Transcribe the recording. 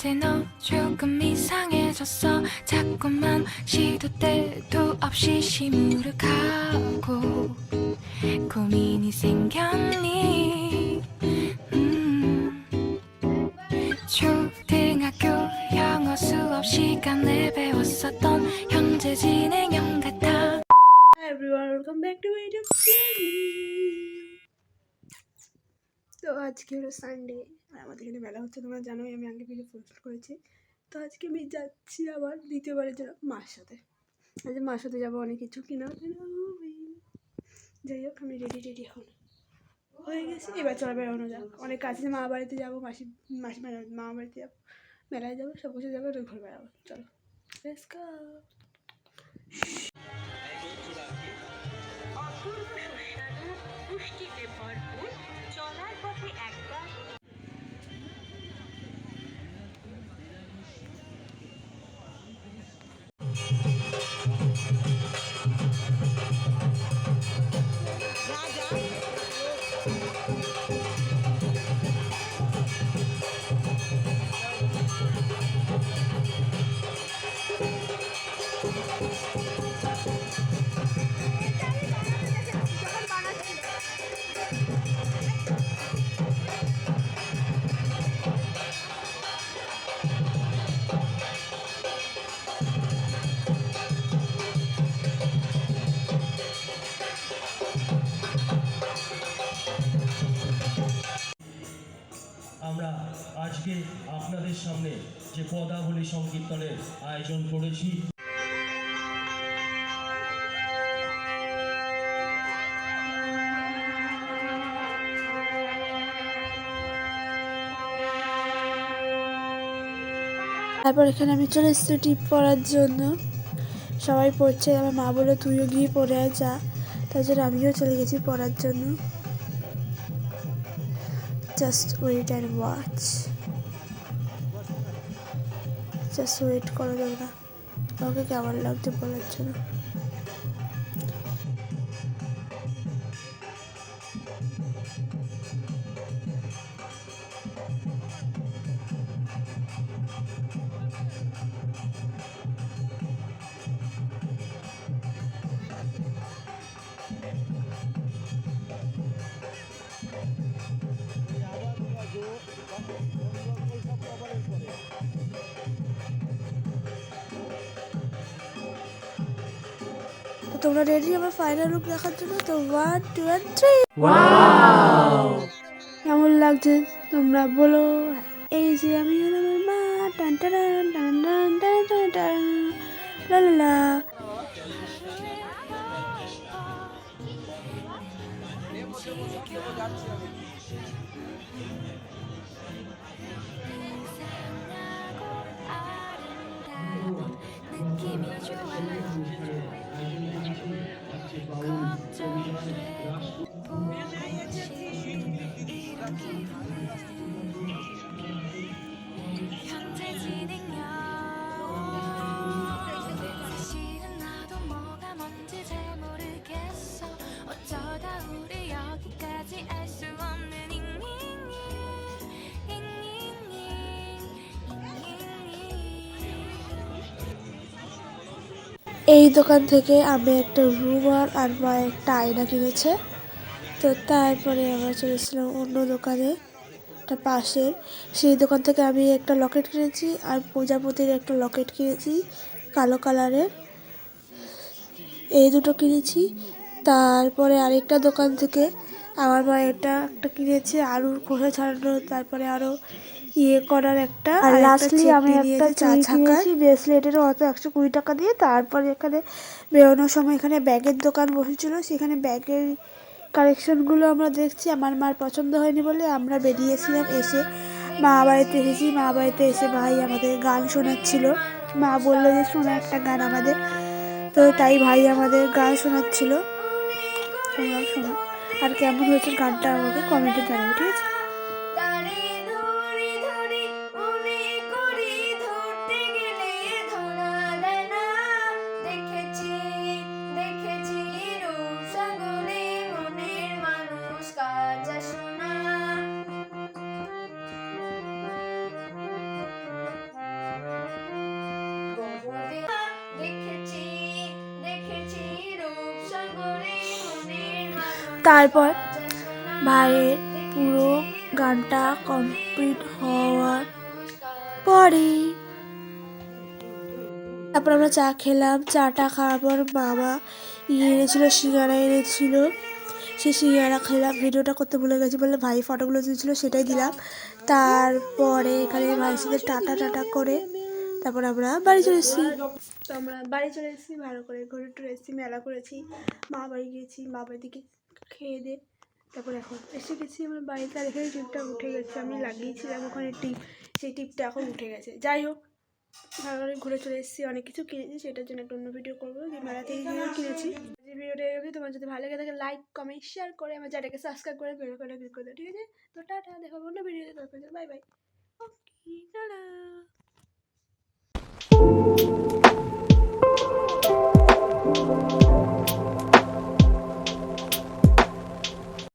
이제 너 조금 이상해졌어 자꾸만 시도 때도 없이 시무룩하고 고민이 생겼니 음. 초등학교 영어 수업 시간에 배웠었던 현재 진행형 같아 Hi everyone, welcome back to YouTube channel. তো আজকে হলো সানডে আর আমাদের এখানে মেলা হচ্ছে, তোমরা জানোই, আমি আগে ভিডিও পোস্ট করেছি। তো আজকে আমি যাচ্ছি আবার দ্বিতীয়বারের জন্য মার সাথে। আজ মার সাথে যাব অনেক কিছু কিনা। যাই হোক, আমি রেডি রেডি হন হয়ে গেছি, এবার চলো বেরোনো যাক। অনেক কাজ আছে মা বাড়িতে যাব, মাসি মাসি মা বাড়িতে যাব, মেলায় যাব, সব কিছু যাব ঘুরে বেড়াবো। চলো. আমরা আজকে আপনাদের সামনে যে পদাবলী সংকীর্তনের আয়োজন করেছি। তারপর এখানে আমি চলে এসেছি টিপ পড়ার জন্য। সবাই পড়ছে, আমার মা বলে তুইও গিয়ে পড়ে যা। তাই জন্য আমিও চলে গেছি পড়ার জন্য। Just wait and watch just wait করো তোমরা আমাকে কেমন লাগছে বলার জন্য। তোমরা রেডি আমার ফাইনাল লুক দেখার জন্য তো ওয়ান টু অ্যান্ড থ্রি কেমন লাগছে? তোমরা বলো। এই যে আমি হলাম আমার মা। টান টান টান টান টান টান টান লা লা। এই দোকান থেকে আমি একটা রুমার আর মা একটা আয়না কিনেছে তো তারপরে আমরা চলেছিলাম অন্য দোকানে একটা পাশের। সেই দোকান থেকে আমি একটা লকেট কিনেছি আর প্রজাপতির একটা লকেট কিনেছি কালো কালারের। এই দুটো কিনেছি। তারপরে আরেকটা দোকান থেকে আমার মা এটা একটা কিনেছে আলুর খোসা ছাড়ানো তারপরে আরও ইয়ে করার একটা আর লাস্টলি আমি একটা চা কিনেছি ব্রেসলেটের অত একশো কুড়ি টাকা দিয়ে। তারপরে এখানে বেরোনোর সময় এখানে ব্যাগের দোকান বসেছিল সেখানে ব্যাগের কালেকশনগুলো আমরা দেখছি, আমার মার পছন্দ হয়নি বলে আমরা বেরিয়েছিলাম এসে মা বাড়িতে এসেছি, মা বাড়িতে এসে ভাই আমাদের গান শোনাচ্ছিল। মা বলল যে, শোনা একটা গান আমাদের। তো তাই ভাই আমাদের গান শোনাচ্ছিল। তোমরাও আর কেমন হয়েছে গানটা আমাকে কমেন্টে জানাবে, ঠিক আছে? তারপর ভাইয়ের পুরো গানটা কমপ্লিট হওয়ার পরে তারপর আমরা চা খেলাম, চাটা খাওয়ার পর মামা ইয়ে এনেছিল, সিঙ্গারা এনেছিল। সে সিঙ্গারা খেলাম, ভিডিওটা করতে ভুলে গেছি বলে ভাই ফটোগুলো দিয়েছিল, সেটাই দিলাম। তারপরে এখানে ভাইয়ের সাথে টাটা টাটা করে তারপর আমরা বাড়ি চলে এসেছি। তো আমরা বাড়ি চলে এসেছি, ভালো করে ঘুরে টুরে এসেছি, মেলা করেছি। মা বাড়ি গিয়েছি, মা বাড়ি থেকে খেয়ে দিয়ে তারপর এখন এসে গেছি আমার বাড়িতে, আর এখানে টিপটা উঠে গেছে। আমি লাগিয়েছিলাম ওখানে টিপ, সেই টিপটা এখন উঠে গেছে। যাই হোক ভালো করে ঘুরে চলে এসেছি, অনেক কিছু কিনেছি, সেটার জন্য একটা অন্য ভিডিও করব। যে মেলা থেকে কিনেছি, যে ভিডিওটা এরকম তোমার যদি ভালো লাগে থাকে লাইক কমেন্ট শেয়ার করে আমার চ্যানেলকে সাবস্ক্রাইব করে, বেল করে ক্লিক করে দাও, ঠিক আছে? তো টাটা, দেখা অন্য ভিডিওতে বাই বাই